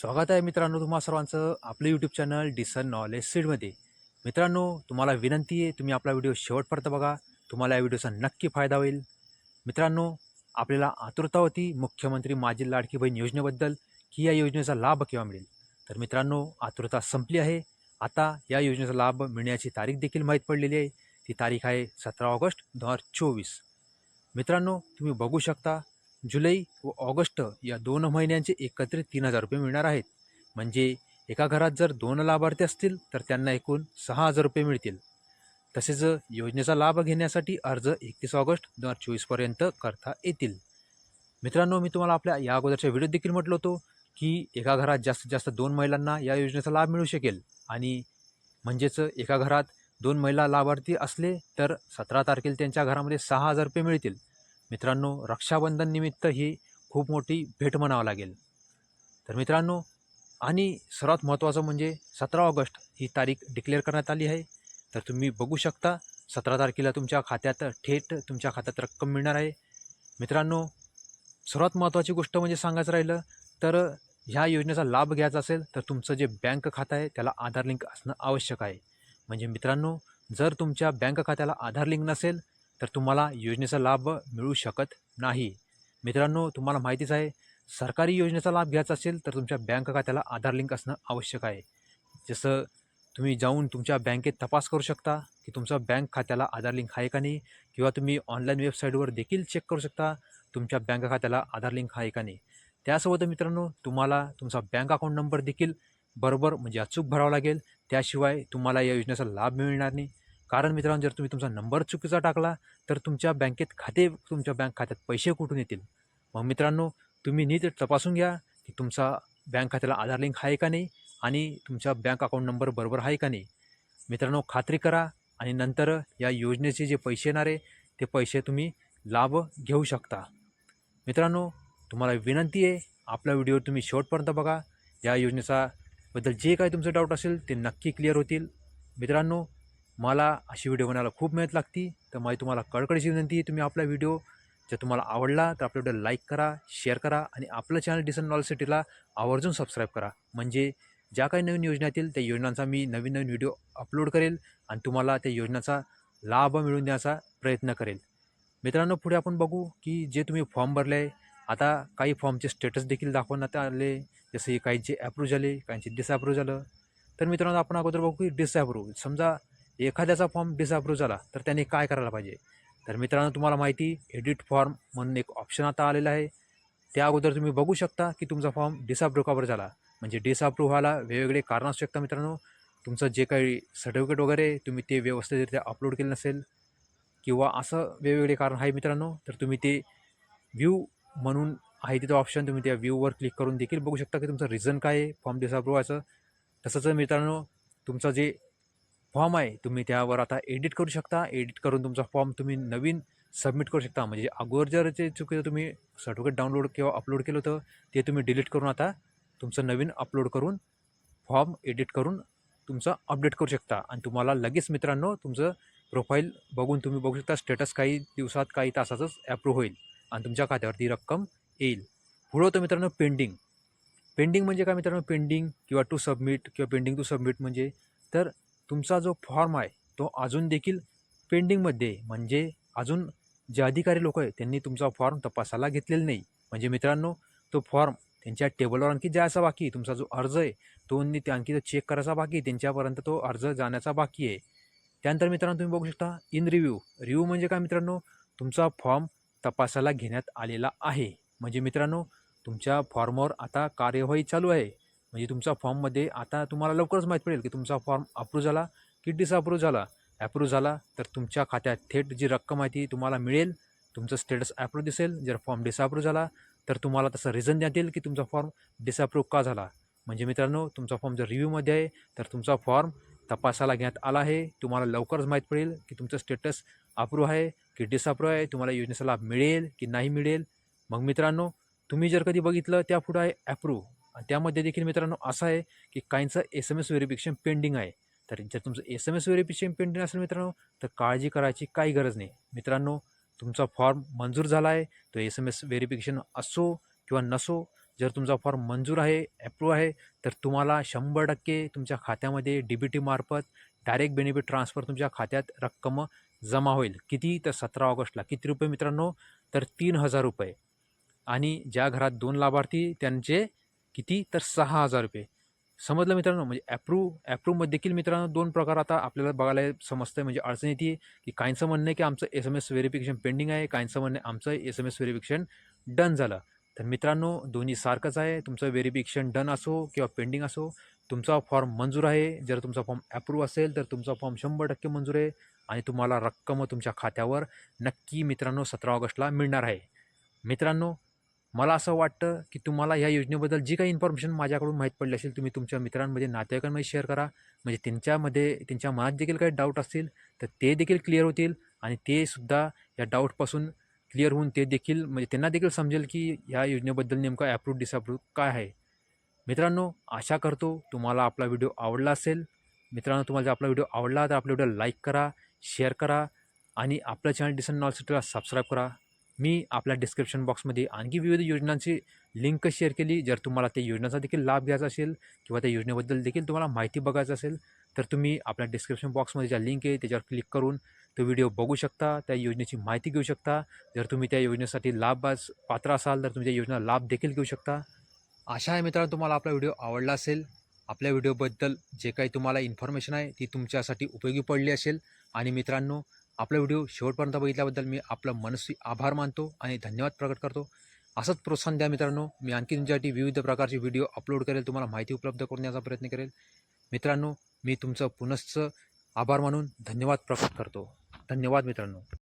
स्वागत आहे मित्रांनो तुम्हा सर्वांचं आपलं यूट्यूब चॅनल डिसन नॉलेज सीडमध्ये मित्रांनो तुम्हाला विनंती आहे तुम्ही आपला व्हिडिओ शेवटपर्यंत बघा. तुम्हाला या व्हिडिओचा नक्की फायदा होईल. मित्रांनो आपल्याला आतुरता होती. मुख्यमंत्री माझी लाडकी बहीण योजनेबद्दल की या योजनेचा लाभ केव्हा मिळेल? तर मित्रांनो आतुरता संपली आहे. आता या योजनेचा लाभ मिळण्याची तारीख देखील माहीत पडलेली आहे. ती तारीख आहे सतरा ऑगस्ट दोन हजार चोवीस. मित्रांनो तुम्ही बघू शकता जुलै व ऑगस्ट या दोन महिन्यांचे एकत्रित तीन हजार रुपये मिळणार आहेत. म्हणजे एका घरात जर दोन लाभार्थी असतील तर त्यांना एकूण सहा हजार रुपये मिळतील. तसेच योजनेचा लाभ घेण्यासाठी अर्ज एकतीस ऑगस्ट दोन हजार चोवीसपर्यंत करता येतील. मित्रांनो मी तुम्हाला आपल्या या अगोदरच्या व्हिडिओ देखील म्हटलं होतो की एका घरात जास्तीत जास्त दोन महिलांना या योजनेचा लाभ मिळू शकेल. आणि म्हणजेच एका घरात दोन महिला लाभार्थी असले तर सतरा तारखेला त्यांच्या घरामध्ये सहा हजार रुपये मिळतील. मित्रांनो रक्षाबंधन निमित्त ही खूप मोठी भेट म्हणावं लागेल. तर मित्रांनो आणि सर्वात महत्त्वाचं म्हणजे सतरा ऑगस्ट ही तारीख डिक्लेअर करण्यात आली आहे. तर तुम्ही बघू शकता सतरा तारखेला तुमच्या खात्यात थेट तुमच्या खात्यात रक्कम मिळणार आहे. मित्रांनो सर्वात महत्त्वाची गोष्ट म्हणजे सांगायचं राहिलं तर ह्या योजनेचा लाभ घ्यायचा असेल तर तुमचं जे बँक खातं आहे त्याला आधार लिंक असणं आवश्यक आहे. म्हणजे मित्रांनो जर तुमच्या बँक खात्याला आधार लिंक नसेल तर तुम्हाला योजनेचा लाभ मिळू शकत नाही. मित्रांनो तुम्हाला माहितीच आहे सरकारी योजनेचा लाभ घ्यायचा असेल तर तुमच्या बँक खात्याला आधार लिंक असणं आवश्यक आहे. जसं तुम्ही जाऊन तुमच्या बँकेत तपास करू शकता की तुमचं बँक खात्याला आधार लिंक आहे का नाही किंवा तुम्ही ऑनलाईन वेबसाईटवर देखील चेक करू शकता तुमच्या बँक खात्याला आधार लिंक आहे का नाही. त्यासोबत मित्रांनो तुम्हाला तुमचा बँक अकाउंट नंबर देखील बरोबर म्हणजे अचूक भरावा लागेल. त्याशिवाय तुम्हाला या योजनेचा लाभ मिळणार नाही. कारण मित्रांनो जर तुम्ही तुमचा नंबर चुकीचा टाकला तर तुमच्या बँकेत खाते तुमच्या बँक खात्यात पैसे कुठून येतील? मग मित्रांनो तुम्ही नीट तपासून घ्या की तुमचा बँक खात्याला आधार लिंक आहे का नाही आणि तुमचा बँक अकाउंट नंबर बरोबर आहे का नाही. मित्रांनो खात्री करा आणि नंतर या योजनेचे जे पैसे येणार आहे ते पैसे तुम्ही लाभ घेऊ शकता. मित्रांनो तुम्हाला विनंती आहे आपला व्हिडिओ तुम्ही शेवटपर्यंत बघा. या योजनेचा बद्दल जे काही तुमचं डाऊट असेल ते नक्की क्लिअर होतील. मित्रांनो मला अशी व्हिडिओ बनायला खूप मेहनत लागती. तर माझी तुम्हाला कळकळीची विनंती तुम्ही आपला व्हिडिओ जर तुम्हाला आवडला तर आपल्या व्हिडिओ लाईक करा शेअर करा आणि आपलं चॅनल डिसन नॉलेज सिटीला आवर्जून सबस्क्राईब करा. म्हणजे ज्या काही नवीन योजना येतील त्या योजनांचा मी नवीन नवीन व्हिडिओ अपलोड करेल आणि तुम्हाला त्या योजनाचा लाभ मिळवून देण्याचा प्रयत्न करेल. मित्रांनो पुढे आपण बघू की जे तुम्ही फॉर्म भरले आहे आता काही फॉर्मचे स्टेटस देखील दाखवण्यात आले. जसे काहींचे ॲप्रूव्ह झाले काहींचे डिसअप्रूव्ह झालं. तर मित्रांनो आपण अगोदर बघू की डिसअप्रूव्ह समजा एखाद्याचा फॉर्म डिसअप्रूव्ह झाला तर त्याने काय करायला पाहिजे? तर मित्रांनो तुम्हाला माहिती एडिट फॉर्म म्हणून एक ऑप्शन आता आलेला आहे. त्या अगोदर तुम्ही बघू शकता की तुमचा फॉर्म डिसअप्रूव्ह कावर झाला? म्हणजे डिसअप्रूव्ह व्हायला वेगवेगळे कारण असू शकतात मित्रांनो. तुमचं जे काही सर्टिफिकेट वगैरे तुम्ही ते व्यवस्थितरित्या अपलोड केलं नसेल किंवा असं वेगवेगळे कारण आहे मित्रांनो तर तुम्ही ते व्ह्यू म्हणून आहे तिथं ऑप्शन तुम्ही त्या व्ह्यूवर क्लिक करून देखील बघू शकता की तुमचं रिझन काय आहे फॉर्म डिसअप्रूव्ह व्हायचं. तसंच मित्रांनो तुमचं जे फॉर्म आहे तुम्ही त्यावर आता एडिट करू शकता. एडिट करून तुमचा फॉर्म तुम्ही नवीन सबमिट करू शकता. म्हणजे अगोदर जर जे चुकीचं तुम्ही सर्टिफिकेट डाउनलोड किंवा अपलोड केलं होतं ते तुम्ही डिलीट करून आता तुमचं नवीन अपलोड करून फॉर्म एडिट करून तुमचं अपडेट करू शकता. आणि तुम्हाला लगेच मित्रांनो तुमचं प्रोफाईल बघून तुम्ही बघू शकता. स्टेटस काही दिवसात काही तासातच ॲप्रूव्ह होईल आणि तुमच्या खात्यावरती रक्कम येईल. पुढं होतं मित्रांनो पेंडिंग पेंडिंग म्हणजे काय मित्रांनो? पेंडिंग किंवा टू सबमिट किंवा पेंडिंग टू सबमिट म्हणजे तर तुमचा जो फॉर्म आहे तो अजून देखील पेंडिंगमध्ये आहे. म्हणजे अजून जे अधिकारी लोक आहेत त्यांनी तुमचा फॉर्म तपासायला घेतलेला नाही. म्हणजे मित्रांनो तो फॉर्म त्यांच्या टेबलवर आणखी जायचा बाकी तुमचा जो अर्ज आहे तो ते आणखी चेक करायचा बाकी आहे. त्यांच्यापर्यंत तो अर्ज जाण्याचा बाकी आहे. त्यानंतर मित्रांनो तुम्ही बघू शकता इन रिव्ह्यू. रिव्ह्यू म्हणजे काय मित्रांनो? तुमचा फॉर्म तपासायला घेण्यात आलेला आहे. म्हणजे मित्रांनो तुमच्या फॉर्मवर आता कार्यवाही चालू आहे. म्हणजे तुमचा फॉर्ममध्ये आता तुम्हाला लवकरच माहीत पडेल की तुमचा फॉर्म अप्रूव्ह झाला की डिसअप्रूव्ह झाला. ॲप्रूव्ह झाला तर तुमच्या खात्यात थेट जी रक्कम आहे ती तुम्हाला मिळेल. तुमचं स्टेटस ॲप्रूव्ह दिसेल. जर फॉर्म डिसअप्रूव्ह झाला तर तुम्हाला तसं रिझन देण्यात येईल की तुमचा फॉर्म डिसअप्रूव्ह का झाला. म्हणजे मित्रांनो तुमचा फॉर्म जर रिव्ह्यूमध्ये आहे तर तुमचा फॉर्म तपासायला घेण्यात आला आहे. तुम्हाला लवकरच माहीत पडेल की तुमचं स्टेटस अप्रूव्ह आहे की डिसअप्रूव्ह आहे. तुम्हाला योजनेचा लाभ मिळेल की नाही मिळेल. मग मित्रांनो तुम्ही जर कधी बघितलं त्या पुढं आहे ॲप्रूव्ह आणि त्यामध्ये देखील मित्रांनो असं आहे की काहींचं S M S verification pending आहे. तर जर तुमचं S M S verification pending असेल मित्रांनो तर काळजी करायची काही गरज नाही. मित्रांनो तुमचा फॉर्म मंजूर झाला आहे तो एस एम एस व्हेरिफिकेशन असो किंवा नसो जर तुमचा फॉर्म मंजूर आहे ॲप्रूव्ह आहे तर तुम्हाला शंभर टक्के तुमच्या खात्यामध्ये डी बी टीमार्फत डायरेक्ट बेनिफिट ट्रान्सफर तुमच्या खात्यात रक्कम जमा होईल. किती? तर सतरा ऑगस्टला. किती रुपये मित्रांनो? तर तीन हजार रुपये. आणि ज्या घरात दोन लाभार्थी त्यांचे किती? तर सहा हजार रुपये. समजलं मित्रांनो? म्हणजे ॲप्रूव ॲप्रूव्हमध्ये देखील मित्रांनो दोन प्रकार आता आपल्याला बघायला समजतं आहे म्हणजे अडचण येते की काहींचं म्हणणं आहे की आमचं S M S verification pending आहे काहींचं म्हणणं आमचं S M S verification done झालं. तर मित्रांनो दोन्ही सारखंच आहे. तुमचं व्हेरिफिकेशन डन असो किंवा पेंडिंग असो तुमचा फॉर्म मंजूर आहे. जर तुमचा फॉर्म ॲप्रूव्ह असेल तर तुमचा फॉर्म शंभर टक्के मंजूर आहे आणि तुम्हाला रक्कम तुमच्या खात्यावर नक्की मित्रांनो सतरा ऑगस्टला मिळणार आहे. मित्रांनो मला असं वाटतं की तुम्हाला या योजनेबद्दल जी काही इन्फॉर्मेशन माझ्याकडून माहीत पडली असेल तुम्ही तुमच्या मित्रांमध्ये नातेवाईकांमध्ये शेअर करा. म्हणजे त्यांच्यामध्ये त्यांच्या मनात देखील काही डाऊट असतील तर ते देखील क्लिअर होतील आणि ते सुद्धा या डाऊटपासून क्लिअर होऊन ते देखील म्हणजे त्यांना देखील समजेल की या योजनेबद्दल नेमकं ॲप्रूव्ह डिसअप्रूव्ह काय आहे. मित्रांनो आशा करतो तुम्हाला आपला व्हिडिओ आवडला असेल. मित्रांनो तुम्हाला जर आपला व्हिडिओ आवडला तर आपला व्हिडिओ लाईक करा शेअर करा आणि आपलं चॅनल डिसन नॉलेजला सबस्क्राईब करा. मी आपल्या डिस्क्रिप्शन बॉक्समध्ये आणखी विविध योजनांची लिंक शेअर केली. जर तुम्हाला त्या योजनेचा देखील लाभ घ्यायचा असेल किंवा त्या योजनेबद्दल देखील तुम्हाला माहिती बघायचं असेल तर तुम्ही आपल्या डिस्क्रिप्शन बॉक्समध्ये ज्या लिंक आहे त्याच्यावर क्लिक करून तो व्हिडिओ बघू शकता त्या योजनेची माहिती घेऊ शकता. जर तुम्ही त्या योजनेसाठी लाभास पात्र असाल तर तुम्ही त्या योजना लाभ देखील घेऊ शकता. आशा आहे मित्रांनो तुम्हाला आपला व्हिडिओ आवडला असेल. आपल्या व्हिडिओबद्दल जे काही तुम्हाला इन्फॉर्मेशन आहे ती तुमच्यासाठी उपयोगी पडली असेल. आणि मित्रांनो आपला व्हिडिओ शेवटपर्यंत बघितल्याबद्दल मी आपलं मनस्वी आभार मानतो आणि धन्यवाद प्रकट करतो. असंच प्रोत्साहन द्या मित्रांनो. मी आणखी तुमच्यासाठी विविध प्रकारचे व्हिडिओ अपलोड करेल तुम्हाला माहिती उपलब्ध करण्याचा प्रयत्न करेल. मित्रांनो मी तुमचं पुनश्च आभार मानून धन्यवाद प्रकट करतो. धन्यवाद मित्रांनो.